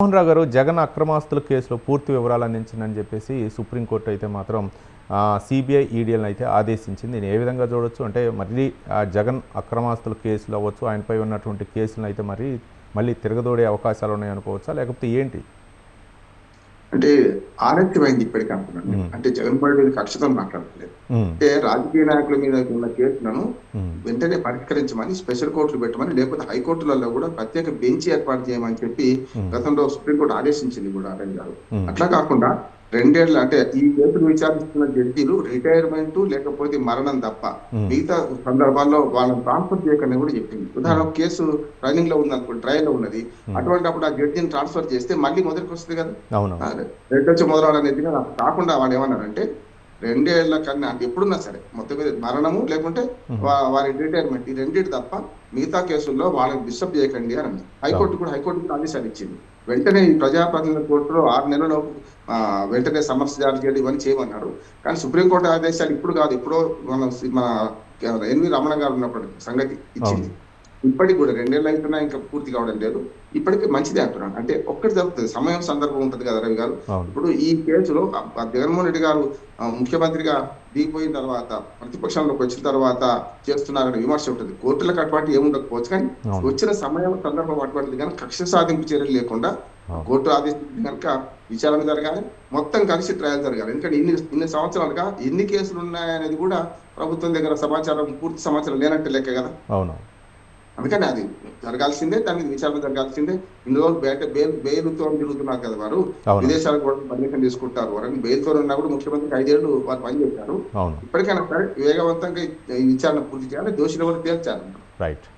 మోహన్ రావు గారు జగన్ అక్రమాస్తుల కేసులో పూర్తి వివరాలు అందించిందని చెప్పేసి సుప్రీంకోర్టు అయితే మాత్రం సిబిఐ ఈడీఎల్ని అయితే ఆదేశించింది. నేను ఏ విధంగా చూడొచ్చు అంటే మళ్ళీ ఆ జగన్ అక్రమాస్తుల కేసులు అవ్వచ్చు ఆయనపై ఉన్నటువంటి కేసులను అయితే మరి మళ్ళీ తిరగదోడే అవకాశాలు ఉన్నాయనుకోవచ్చా? లేకపోతే ఏంటి? అంటే ఆలస్యమైంది ఇప్పటికీ అంటున్నాను మ్మ్. అంటే జగన్మోహన్ రెడ్డి కక్షతో మాట్లాడట్లేదు. అంటే రాజకీయ నాయకుల మీద ఉన్న కేసులను వెంటనే పరిష్కరించమని స్పెషల్ కోర్టులు పెట్టమని లేకపోతే హైకోర్టులలో కూడా ప్రత్యేక బెంచ్ ఏర్పాటు చేయమని చెప్పి గతంలో సుప్రీంకోర్టు ఆదేశించింది కూడా అరవింద్ గారు. అట్లా కాకుండా రెండేళ్ళ అంటే ఈ కేసును విచారిస్తున్న జడ్జీలు రిటైర్మెంట్ లేకపోతే మరణం తప్ప మిగతా సందర్భాల్లో వాళ్ళని ట్రాన్స్ఫర్ చేయకని కూడా చెప్పింది. ఉదాహరణ కేసు రన్నింగ్లో ఉంది అనుకోండి ట్రయల్లో ఉన్నది. ఉమ్. అటువంటిప్పుడు ఆ జడ్జిని ట్రాన్స్ఫర్ చేస్తే మళ్ళీ మొదటికి వస్తుంది కదా రెడ్ వచ్చి మొదలవడానికి కదా? కాకుండా వాడు ఏమన్నారంటే రెండేళ్ళ కన్నా అంటే ఎప్పుడున్నా సరే మొత్తం మీద మరణము లేకుంటే వారి రిటైర్మెంట్ ఈ రెండింటి తప్ప మిగతా కేసుల్లో వాళ్ళని డిస్టర్బ్ చేయకండి అని అన్నారు. హైకోర్టు కూడా హైకోర్టు కూడా ఆదేశాలు ఇచ్చింది. వెంటనే ఈ ప్రజాప్రతినిధుల కోర్టులో ఆరు నెలల్లో ఆ, వెంటనే సమస్య జారీ చేయడం ఇవన్నీ చేయమన్నారు. కానీ సుప్రీంకోర్టు ఆదేశాలు ఇప్పుడు కాదు ఎప్పుడో మన మన ఎన్వి రమణ గారు ఉన్నప్పుడు సంగతి ఇచ్చింది. ఇప్పటికి కూడా రెండేళ్ళు అవుతున్నా ఇంకా పూర్తి కావడం లేదు. ఇప్పటికీ మంచిదే అంటున్నాను అంటే ఒక్కటి జరుగుతుంది. సమయం సందర్భం ఉంటుంది కదా రవి గారు. ఇప్పుడు ఈ కేసులో జగన్మోహన్ రెడ్డి గారు ముఖ్యమంత్రిగా దిగిపోయిన తర్వాత ప్రతిపక్షంలోకి వచ్చిన తర్వాత చేస్తున్నారనే విమర్శ ఉంటుంది. కోర్టులకు అటువంటి ఏముండకపోవచ్చు కానీ వచ్చిన సమయం సందర్భం అటువంటిది కానీ కక్ష సాధింపు చర్యలు లేకుండా. కోర్టు ఆదేశించింది కనుక విచారణ జరగాలి. మొత్తం కలిసి ట్రయల్ జరగాలి. ఎందుకంటే ఇన్ని ఇన్ని సంవత్సరాలుగా ఎన్ని కేసులు ఉన్నాయనేది కూడా ప్రభుత్వం దగ్గర సమాచారం పూర్తి సమాచారం లేనట్టు లెక్క కదా. అవును. అందుకని అది జరగాల్సిందే దాని విచారణ జరగాల్సిందే. రోజులు బయట బెయిల్ బెయిల్తో తిరుగుతున్నారు కదా వారు. విదేశాలకు కూడా పర్మిషన్ తీసుకుంటారు వారని బెయిల్తో ఉన్నా కూడా ముఖ్యమంత్రికి ఐదేళ్ళు వారు పనిచేశారు అవును. ఇప్పటికైనా సరే వేగవంతంగా ఈ విచారణ పూర్తి చేయాలి దోషులు ఎవరు తేల్చాలి? రైట్.